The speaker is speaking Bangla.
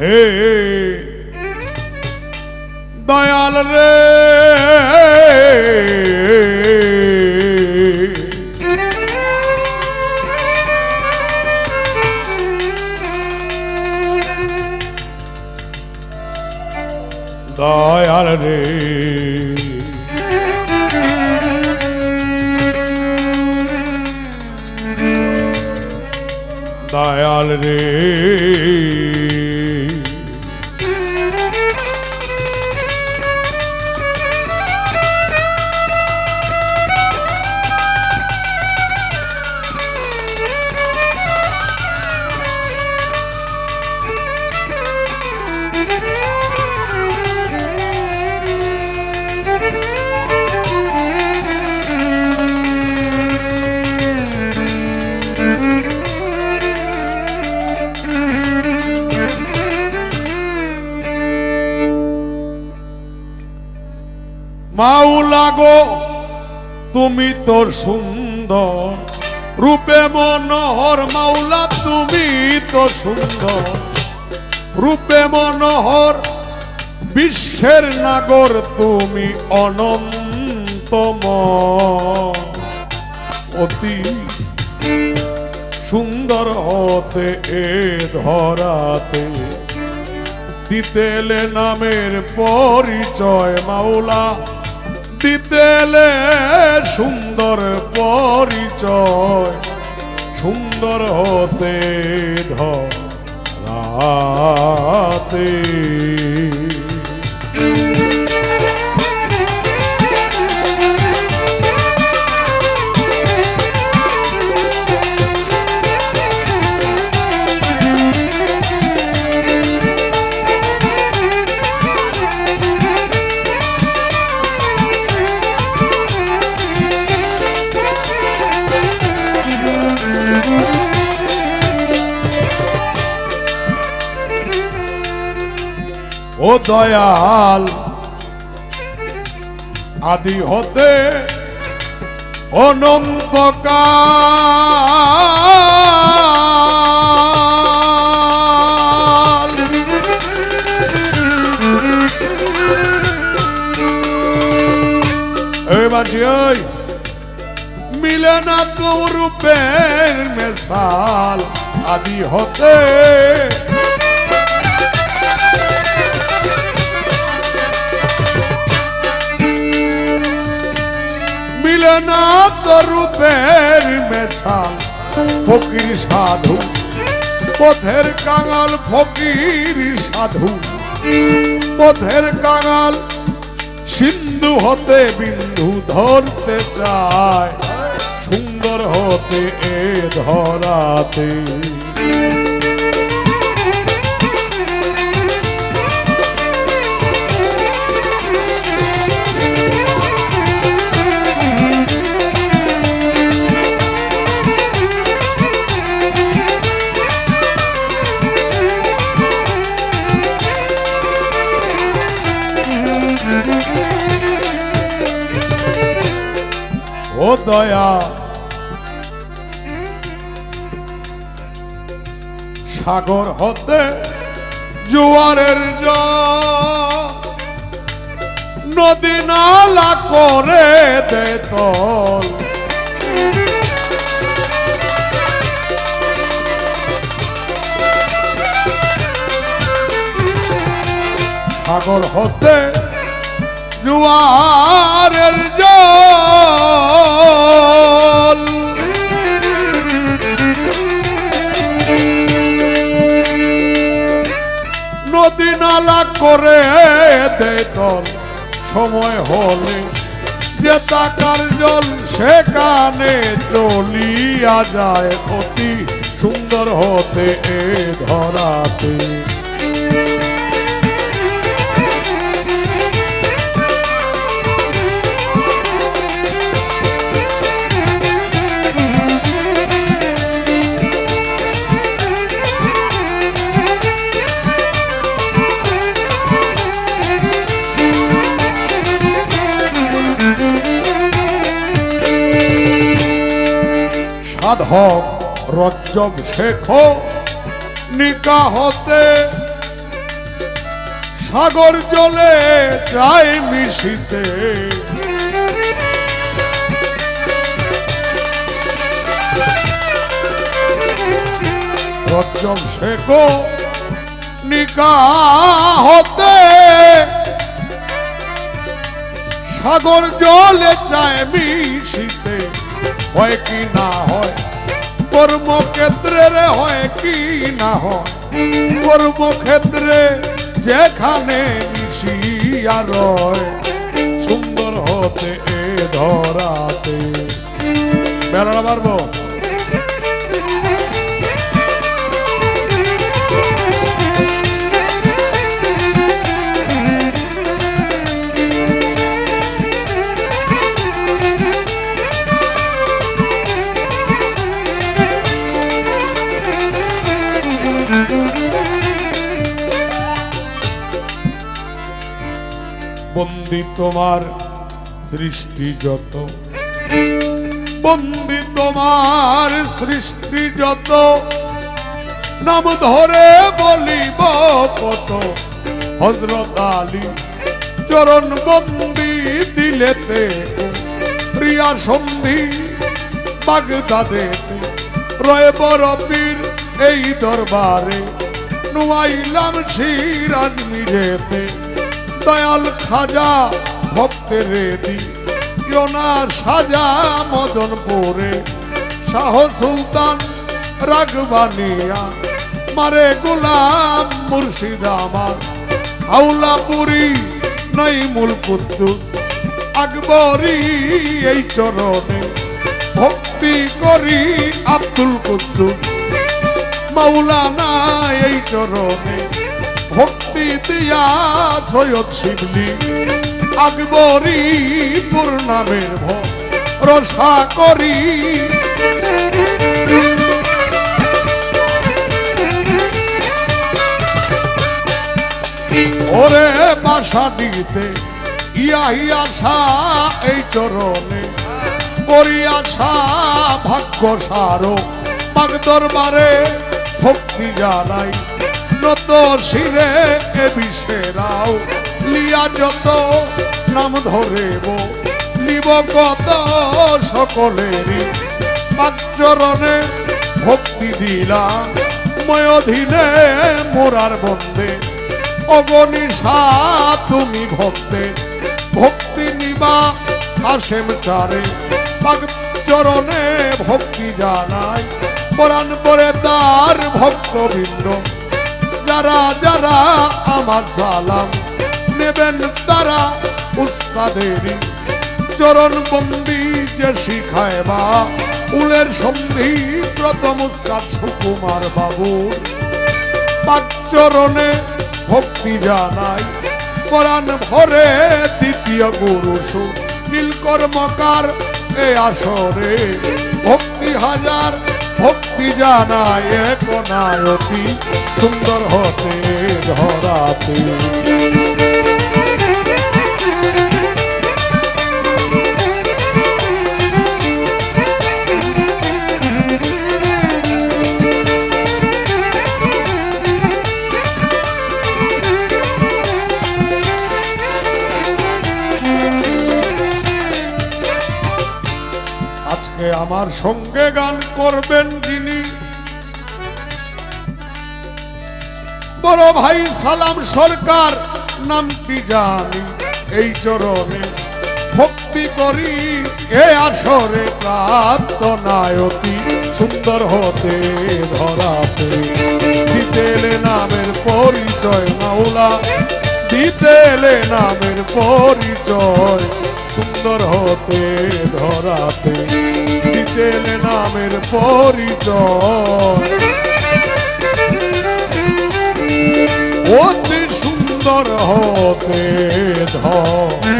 হে দয়াল রে। দয়াল রে। দয়াল রে। মাওলা গো তুমি তোর সুন্দর। রূপে মনোহর মাওলা, তুমি তো সুন্দর। রূপে মনোহর, বিশ্বের নাগর, তুমি অনন্তম অতি সুন্দর হতে এ ধরাতে, দিতেলে নামের পরিচয় মাওলা। দিতেলে সুন্দর পরিচয় সুন্দর হতে ধরাতে ও দয়াল আদি হতে অনন্তকাল। বাজি ওই মিলে না তো রূপের মেশাল আদি হতে মিলে না তো রূপের মেশাল ফকির সাধু, পথের কাঙাল ফকির সাধু। পথের কাঙাল সিন্ধু হতে বিন্দু ধরতে চায়, সুন্দর হতে এ ধরাতে। ও দয়া। সাগর হতে জোয়ারের নদী নালা করে দে সাগর হতে জোয়ারের জল। নদী নালা করে দেতল সময় হলে যে তাকার জল সেখানে চলিয়া যায়। অতি সুন্দর হতে এ ধরাতে। সাধক রজ্জব শেখ নিকা হতে সাগর জলে যায় মিশিতে। রজব শেখো নিকা হতে সাগর জলে যায় মিশিতে। হয় কি না হয়? কর্মক্ষেত্রে হয় কি না হয়? কর্মক্ষেত্রে যেখানে মিশিয়া সুন্দর হতে এ ধরাতে। বেড়া পারব বন্দি তোমার সৃষ্টি যত। বন্দি তোমার সৃষ্টি যত। নাম ধরে বলিব কত হজরত আলী চরণ বন্দি দিলেতে প্রিয়া সন্ধি বাগদাদেতে রয়ে বড় পীর এই দরবারে। নুয়াইলাম সিরাজ মিরেতে দয়াল খাজা, ভক্তের রেদি। ইয়োনার সাজা মদন পরে শাহ সুলতান রাগবানিয়া, মারে গোলাম মুর্শিদ আমার। হাউলাপুরি নাই মূল কুদ্দুস, আকবরি এই চরণে। ভক্তি করি আব্দুল কুদ্দুস, মাওলানা এই চরণে। ভক্তি দিয়া সৈয়দ শিবলি আকবরি তোর নামের ভরসা করি। ওরে বাসা দিতে, ইয়া আশা এই চরণে। করি আশা, ভাগ্য সারো। পাক ভক্তি জানাই। নত শিরে এ বিশেরাও লিয়া যত নাম ধরেব, নিব কত সকলেরই। পাঁচরণে ভক্তি দিলা ময়ধীনে মোরার বন্দে। অগনিশা তুমি ভক্তে, ভক্তি নিবা আসেম চারে। চরণে ভক্তি জানাই, পরাণ পরে তার ভক্তবৃন্দ। যারা যারা আমার সালাম নেবেন তারা উস্তাদেরই। চরণ বন্দি যে শিখায় বা, উলের সন্ধি প্রথম উস্তাদ সুকুমার বাবু। পাঁচরণে ভক্তি জানাই, পরাণ ভরে দ্বিতীয় গুরু নীলকর্মকার এ আসরে ভক্তি হাজার ভক্তি জানায় এক নায়তি সুন্দর হতে ধরাতে। আজকে আমার সঙ্গে গান করবেন যিনি। বড় ভাই সালাম সরকার নামটি জানি? এই চরণে ভক্তি করি, এ আসরে প্রার্থনায়তি, সুন্দর হতে ধরাতে। দিতেলে নামের পরিচয় মাওলা, দিতেলে নামের পরিচয় সুন্দর হতে ধরাতে। দিতেন নামের পরিচয়। অতি সুন্দর হতে ধরাতে